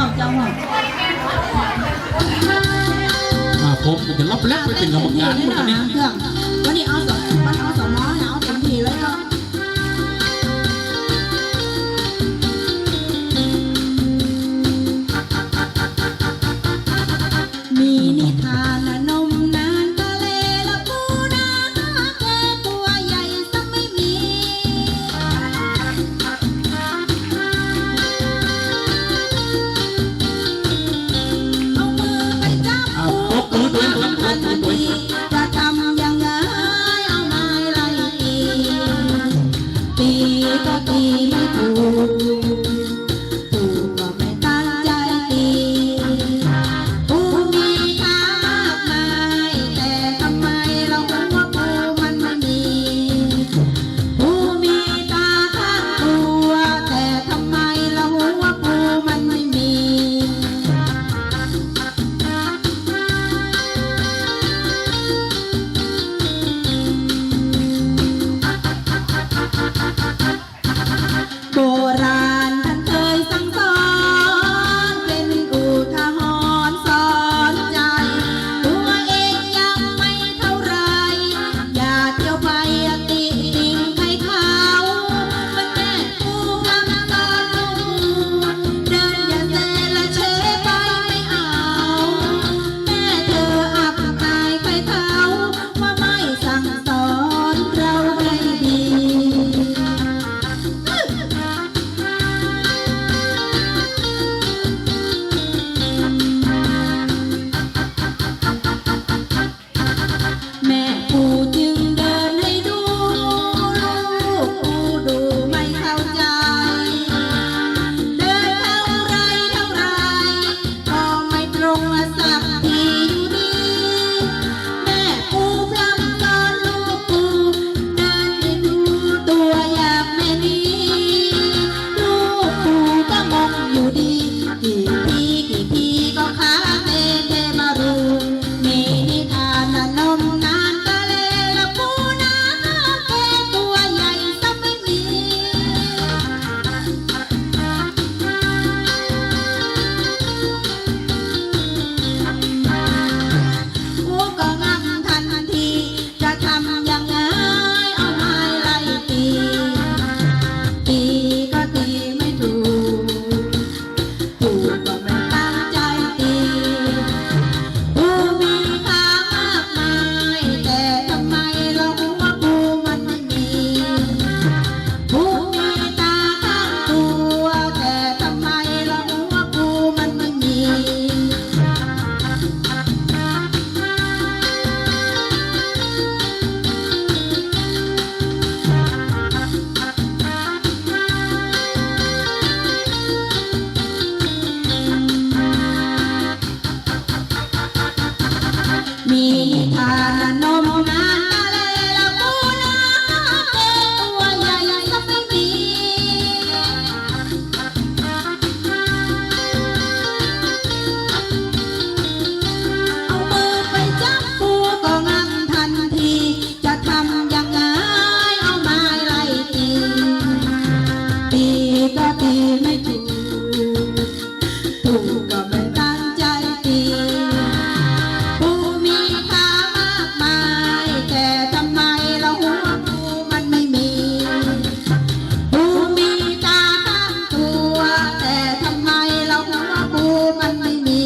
ห่องจ้าห่องมาพบกันรับแรกไปเป็นกรรมการคนนี้เรื่อง ปีต่อปี ไม่ถูกถูกก็ไตั้งใจตีปูมีตามมาแต่ทำไมเราหัวปูมันไม่มี ปูมีตาตั้งตัว แต่ทำไมเราหัวปูมันไม่มี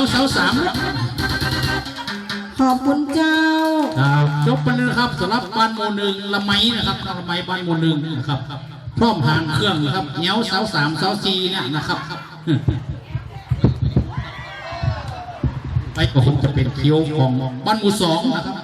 าวสาวสามแล้วขอบคุณเจ้าครับจบไปเลยนะครับสำหรับบ้านโมหนึ่งละไมนะครับละไมบ้านโมหนึ่งนะครับพร้อมหางเครื่องนะครับเงี้ยวสาวสามสาวสี่เนี่ยนะครับไอ้ก็คงจะเป็นเคียวของบ้านหมูสองนะครับ